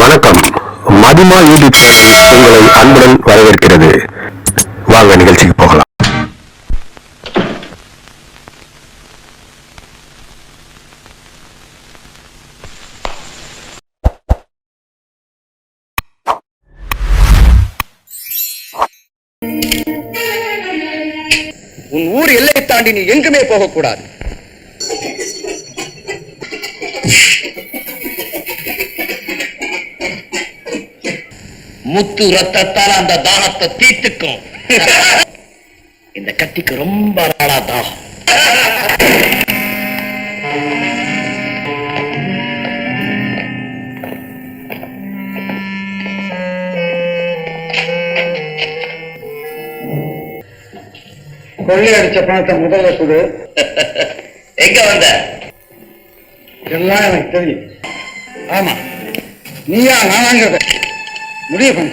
வணக்கம். மதிமா YouTube channel உங்களை அன்புடன் வரவேற்கிறது. வாங்க நிகழ்ச்சிக்கு போகலாம். உன் ஊர் எல்லையை தாண்டி நீ எங்குமே போகக்கூடாது. முத்து ரத்தத்தால் அந்த தாகத்தை தீர்த்துக்கும் இந்த கத்திக்கு ரொம்ப நாளா தாகம். கொள்ளையடிச்ச பணத்தை முதல்ல கொடு. எங்க வந்த? எல்லாம் எனக்கு தெரியும். ஆமா நீயா நானாங்கிறத முடிவு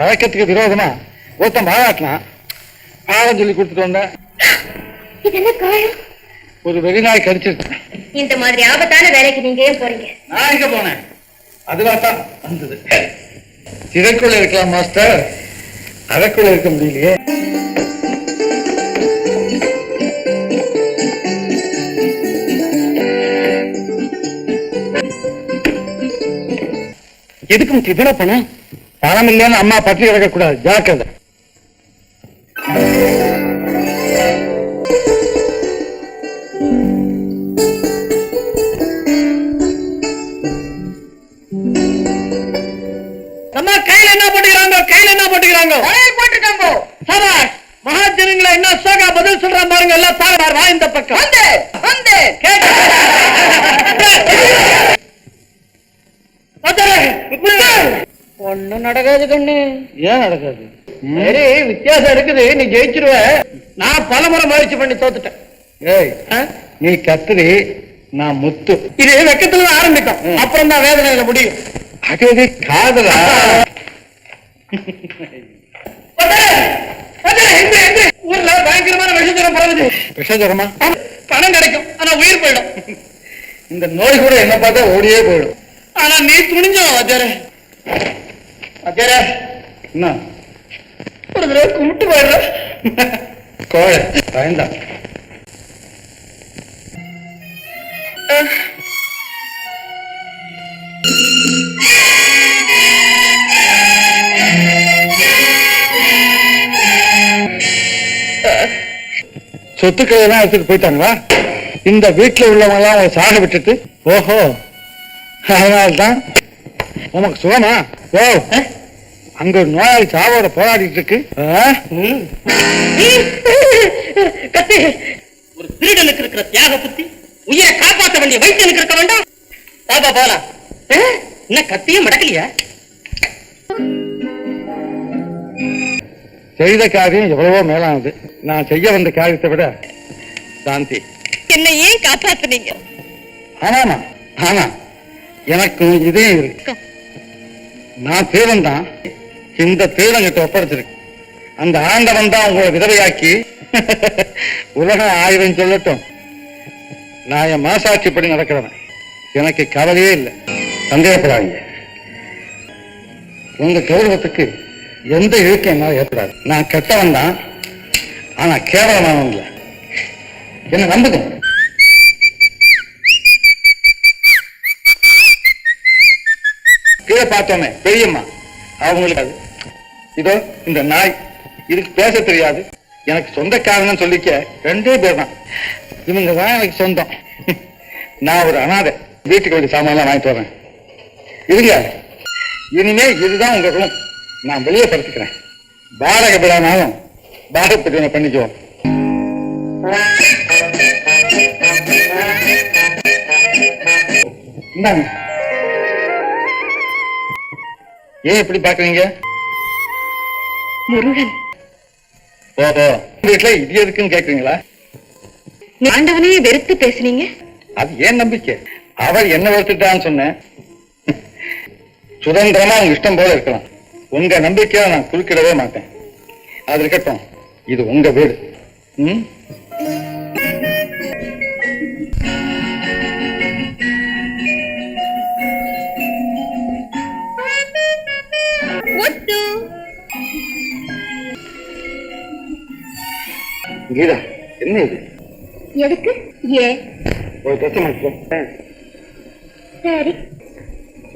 வழக்கத்துக்கு விரோதமா ஒருத்தன் பாராட்டினான் ஆழம் சொல்லி கொடுத்துட்டு வந்தேன். ஒரு வெறிநாய் கடிச்சிருக்கேன் இந்த மாதிரி ஆபத்தான வேலைக்கு நீங்க ஏன் போறீங்க? நான் எங்க போனேன்? அதுவா தான் வந்தது. இதற்குள்ள இருக்கலாம் மாஸ்டர். அதற்குள்ள இருக்க முடியலையே. எதுக்கும் இவ்வளவு பணம் பணம் இல்லைன்னு அம்மா பற்றி கிடக்க கூடாது ஜாக்கிரதை. அம்மா கையில என்ன போட்டுக்கிறாங்க? கையில என்ன போட்டுக்கிறாங்க? போட்டுருக்காங்க. சபாஷ் மகாஜனங்களை என்ன சோகா பதில் சொல்ற பாருங்க எல்லாம் பாருங்க வா இந்த பக்கம். வந்து வந்து. ஒண்ணும் நடக்காது கண்ணு. ஏன் நடக்காது? சரி வித்தியாசம் இருக்குது நீ ஜெயிச்சிருவ. நான் பலமுறை முயற்சி பண்ணி தோத்துட்டேன். ஏய்? நீ கத்திரி நான் முத்து. இது வெக்கத்துல ஆரம்பிக்கும். அப்புறம் தான் வேதனையில முடியும். அது காதலா? ஊர்ல பயங்கரமான விஷஜரம் பரவுது விஷஜரமா பணம் கிடைக்கும் ஆனா உயிர் போயிடும். இந்த நோய் கூட என்ன பார்த்தா ஓடியே போயிடும். ஆனா நீ துணிஞ்சோ அஜர? அஜர என்ன? ஒரு தடவை கும்பிட்டு போயிடுற. கோழ பயந்தா. சொத்துக்களை எல்லாம் எடுத்துட்டு போயிட்டாங்களா? இந்த வீட்டுல உள்ளவங்க எல்லாம் சாக விட்டுட்டு ஓஹோ அதனால்தான் உனக்கு சுகமா? ஓ அங்க ஒரு நோயாளி சாவோட போராடிட்டு இருக்கு? கத்தி ஒரு திருடனுக்கு இருக்கிற தியாக புத்தி உயிரை காப்பாற்ற வேண்டிய வைத்தியனுக்கு இருக்க வேண்டாம். பாபா போலாம். என்ன கத்தியும் மடக்கலையா? செய்த காரியம் எவ்வளவோ மேலானது. நான் செய்ய வந்த காரியத்தை விட சாந்தி. என்ன ஏன் காப்பாத்துனீங்க? ஆமாமா. ஆமா எனக்கு இதையும் இருக்கு நான் தீரன் தான் இந்த தீரங்கிட்ட ஒப்படைச்சிருக்கு அந்த ஆண்டவன் தான் உங்களை விதவையாக்கி உலகம் ஆயிரம் சொல்லட்டும். நான் என் மனசாட்சிப்படி நடக்கிறவன். எனக்கு கவலையே இல்லை. சந்தேகப்படாதீங்க. உங்க கௌரவத்துக்கு எந்த இழுக்கும் என்னால் ஏற்படாது. நான் கெட்டவன் தான் ஆனா கேவலமானவன் இல்லை. என்ன நம்புங்க. பார்த்தோமே பெரியம்மா அவங்களுக்கு அது. இதோ இந்த நாய். இதுக்கு பேச தெரியாது. எனக்கு சொந்தக்காரன்னு சொல்லிக்க ரெண்டே பேர் தான் இவங்க தான் எனக்கு சொந்தம். நான் ஒரு அனாதை. வீட்டுக்கு வேண்டிய சாமான்லாம் வாங்கிட்டு வரேன். இருங்க இனிமே இதுதான் உங்க ரூம் நான் வெளியே படுத்துக்கிறேன். பாடக விடானாலும் பாடப்பிரிவினை பண்ணிக்குவோம். இந்தாங்க. ஏன் இப்படி பாக்குறீங்க முருகன். ஓஹோ வீட்டுல இது எதுக்குன்னு கேக்குறீங்களா? ஆண்டவனையே வெறுத்து பேசுனீங்க. அது ஏன் நம்பிக்கை? அவள் என்ன வளர்த்துட்டான்னு சொன்னேன். சுதந்திரமா உங்க இஷ்டம் போல இருக்கலாம். உங்க நம்பிக்கையை நான் குறுக்கிடவே மாட்டேன். அது இருக்கட்டும். இது உங்க வீடு. ம்? கீதா என்ன இது? எதுக்கு? ஏன் ஒரு கஷ்டமா சரி.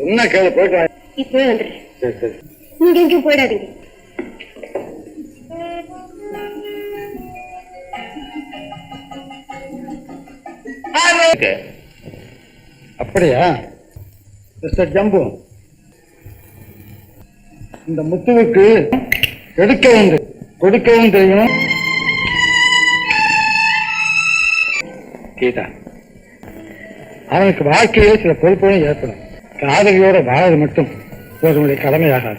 என்ன கேளு போயிட்டு. இப்பவே வந்துடுறேன் சரி சரி. நீங்க எங்கேயும் போயிடாதீங்க. அப்படியா? மிஸ்டர் ஜம்பு. இந்த முத்துவுக்கு எடுக்கவும் கொடுக்கவும் தெரியும். கீதா. அவனுக்கு வாழ்க்கையிலே சில பொறுப்புகளும் ஏற்படும். காதலியோட வாழது மட்டும் ஒருவனுடைய கடமையாகாது.